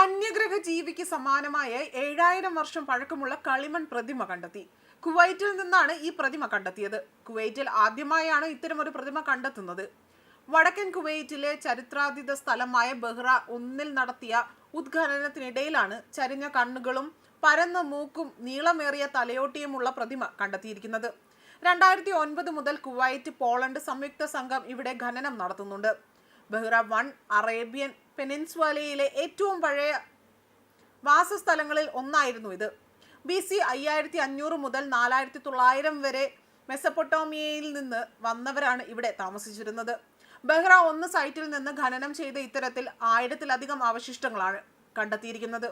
അന്യഗ്രഹ ജീവിക്ക് സമാനമായ ഏഴായിരം വർഷം പഴക്കമുള്ള കളിമൺ പ്രതിമ കണ്ടെത്തി. കുവൈറ്റിൽ നിന്നാണ് ഈ പ്രതിമ കണ്ടെത്തിയത്. കുവൈറ്റിൽ ആദ്യമായാണ് ഒരു പ്രതിമ കണ്ടെത്തുന്നത്. വടക്കൻ കുവൈറ്റിലെ ചരിത്രാതീത സ്ഥലമായ ബഹ്റ ഒന്നിൽ നടത്തിയ ഉദ്ഖനനത്തിനിടയിലാണ് ചരിഞ്ഞ കണ്ണുകളും പരന്ന മൂക്കും നീളമേറിയ തലയോട്ടിയുമുള്ള പ്രതിമ കണ്ടെത്തിയിരിക്കുന്നത്. രണ്ടായിരത്തി ഒൻപത് മുതൽ കുവൈറ്റ് പോളണ്ട് സംയുക്ത സംഘം ഇവിടെ ഖനനം നടത്തുന്നുണ്ട്. ബഹ്റ വൺ അറേബ്യൻ പെനിൻസ്വാലയിലെ ഏറ്റവും പഴയ വാസസ്ഥലങ്ങളിൽ ഒന്നായിരുന്നു ഇത്. ബി സി അയ്യായിരത്തി അഞ്ഞൂറ് മുതൽ നാലായിരത്തി തൊള്ളായിരം വരെ മെസപ്പൊട്ടോമിയയിൽ നിന്ന് വന്നവരാണ് ഇവിടെ താമസിച്ചിരുന്നത്. ബഹ്റ ഒന്ന് സൈറ്റിൽ നിന്ന് ഖനനം ചെയ്ത ഇത്തരത്തിൽ ആയിരത്തിലധികം അവശിഷ്ടങ്ങളാണ് കണ്ടെത്തിയിരിക്കുന്നത്.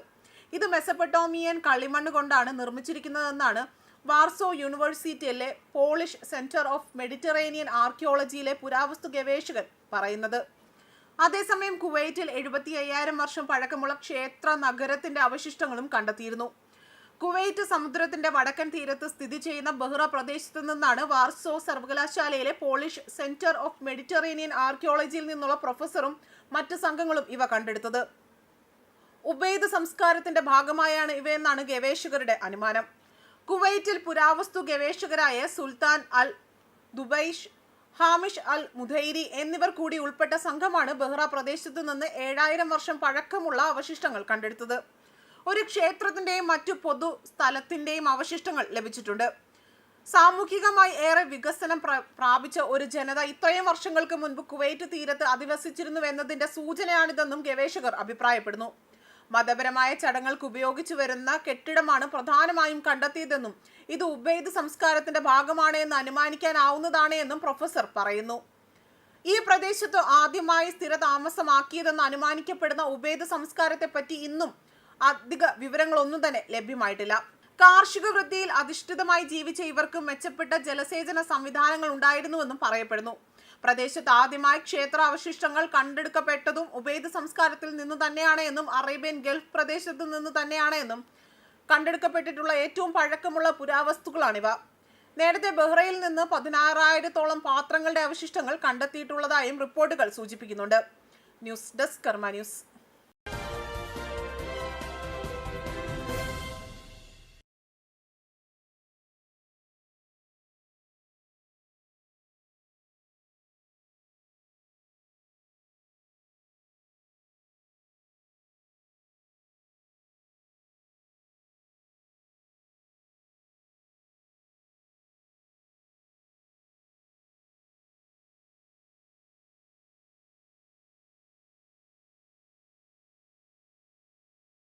ഇത് മെസപ്പൊട്ടോമിയൻ കളിമണ്ണ് കൊണ്ടാണ് നിർമ്മിച്ചിരിക്കുന്നതെന്നാണ് വാർസോ യൂണിവേഴ്സിറ്റിയിലെ പോളിഷ് സെന്റർ ഓഫ് മെഡിറ്ററേനിയൻ ആർക്കിയോളജിയിലെ പുരാവസ്തു ഗവേഷകൻ പറയുന്നത്. അതേസമയം കുവൈറ്റിൽ എഴുപത്തി അയ്യായിരം വർഷം പഴക്കമുള്ള ക്ഷേത്ര നഗരത്തിന്റെ അവശിഷ്ടങ്ങളും കണ്ടെത്തിയിരുന്നു. കുവൈറ്റ് സമുദ്രത്തിന്റെ വടക്കൻ തീരത്ത് സ്ഥിതി ചെയ്യുന്ന ബഹ്റ പ്രദേശത്ത് നിന്നാണ് വാർസോ സർവകലാശാലയിലെ പോളിഷ് സെന്റർ ഓഫ് മെഡിറ്ററേനിയൻ ആർക്കിയോളജിയിൽ നിന്നുള്ള പ്രൊഫസറും മറ്റ് സംഘങ്ങളും ഇവ കണ്ടെടുത്തത്. ഉബൈദ് സംസ്കാരത്തിന്റെ ഭാഗമായാണ് ഇവയെന്നാണ് ഗവേഷകരുടെ അനുമാനം. കുവൈറ്റിൽ പുരാവസ്തു ഗവേഷകരായ സുൽത്താൻ അൽ ദുബൈഷ് ഹാമിഷ് അൽ മുധൈരി എന്നിവർ കൂടി ഉൾപ്പെട്ട സംഘമാണ് ബെഹ്റ പ്രദേശത്തു നിന്ന് ഏഴായിരം വർഷം പഴക്കമുള്ള അവശിഷ്ടങ്ങൾ കണ്ടെടുത്തത്. ഒരു ക്ഷേത്രത്തിന്റെയും മറ്റു പൊതു സ്ഥലത്തിന്റെയും അവശിഷ്ടങ്ങൾ ലഭിച്ചിട്ടുണ്ട്. സാമൂഹികമായി ഏറെ വികസനം പ്രാപിച്ച ഒരു ജനത ഇത്രയും വർഷങ്ങൾക്ക് മുൻപ് കുവൈറ്റ് തീരത്ത് അധിവസിച്ചിരുന്നു എന്നതിന്റെ സൂചനയാണിതെന്നും ഗവേഷകർ അഭിപ്രായപ്പെടുന്നു. മതപരമായ ചടങ്ങുകൾക്ക് ഉപയോഗിച്ചു വരുന്ന കെട്ടിടമാണ് പ്രധാനമായും കണ്ടെത്തിയതെന്നും ഇത് ഉബൈദ് സംസ്കാരത്തിന്റെ ഭാഗമാണ് എന്ന് അനുമാനിക്കാനാവുന്നതാണ് എന്നും പ്രൊഫസർ പറയുന്നു. ഈ പ്രദേശത്ത് ആദ്യമായി സ്ഥിരതാമസമാക്കിയതെന്ന് അനുമാനിക്കപ്പെടുന്ന ഉബേദ് സംസ്കാരത്തെ പറ്റി ഇന്നും അധിക വിവരങ്ങളൊന്നും തന്നെ ലഭ്യമായിട്ടില്ല. കാർഷിക വൃത്തിയിൽ അധിഷ്ഠിതമായി ജീവിച്ച ഇവർക്ക് മെച്ചപ്പെട്ട ജലസേചന സംവിധാനങ്ങൾ ഉണ്ടായിരുന്നുവെന്നും പറയപ്പെടുന്നു. പ്രദേശത്ത് ആദ്യമായി ക്ഷേത്ര അവശിഷ്ടങ്ങൾ കണ്ടെടുക്കപ്പെട്ടതും ഉബൈദ് സംസ്കാരത്തിൽ നിന്ന് തന്നെയാണ് എന്നും അറേബ്യൻ ഗൾഫ് പ്രദേശത്തു നിന്ന് തന്നെയാണ് എന്നും കണ്ടെടുക്കപ്പെട്ടിട്ടുള്ള ഏറ്റവും പഴക്കമുള്ള പുരാവസ്തുക്കളാണിവ. നേരത്തെ ബഹ്റയിൽ നിന്ന് പതിനാറായിരത്തോളം പാത്രങ്ങളുടെ അവശിഷ്ടങ്ങൾ കണ്ടെത്തിയിട്ടുള്ളതായും റിപ്പോർട്ടുകൾ സൂചിപ്പിക്കുന്നുണ്ട്. News desk Karma news.